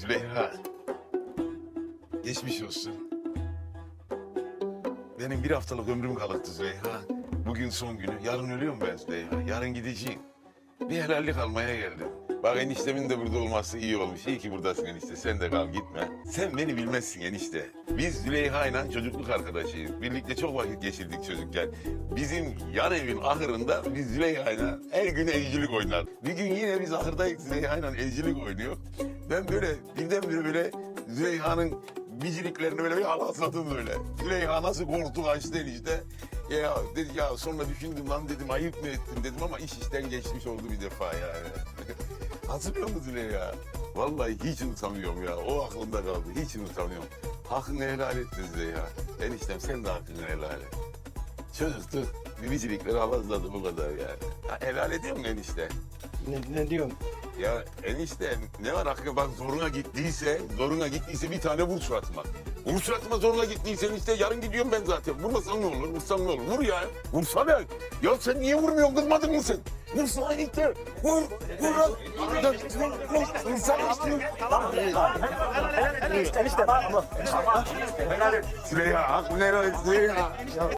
Züleyha. Geçmiş olsun. Benim bir haftalık ömrüm kalıktı Züleyha. Bugün son günü. Yarın ölüyorum ben Züleyha. Yarın gideceğim. Bir helallik almaya geldim. Bak eniştemin de burada olması iyi olmuş. İyi ki buradasın enişte. Sen de kal gitme. Sen beni bilmezsin enişte. Biz Züleyha ile çocukluk arkadaşıyız. Birlikte çok vakit geçirdik çocukken. Bizim yan evin ahırında biz Züleyha ile her gün evcilik oynar. Bir gün yine biz ahırdayız Züleyha ile evcilik oynuyor. Ben böyle birdenbire böyle Züleyha'nın biciriklerini böyle bir alasladım böyle. Züleyha nasıl koltuk açtı enişte. Ya dedi ya sonra düşündüm lan dedim ayıp mı ettim dedim ama iş işten geçmiş oldu bir defa yani. Hatırlıyor musun Züleyha? Vallahi hiç unutamıyorum ya. O aklımda kaldı. Hiç unutamıyorum. Hakkını helal et be Züleyha. Eniştem sen de hakkını helal et. Çocuktuk. Bir bicirikleri alazladı bu kadar yani. Ha, helal ediyor musun enişte? Ne, ne diyorsun? Ya enişte ne var hakkı bak zoruna gittiyse, zoruna gittiyse bir tane vur suratıma. Vur suratıma zoruna gittiyse enişte yarın gidiyorum ben zaten. Vurmasan ne olur, vursan ne olur? Vur ya. Vursana. Ya sen niye vurmuyorsun? Kızmadın mı sen? Vursana enişte. Vur. Vur lan. Vur. Vursana işte. Enişte bak ama. Süleyha, Süleyha.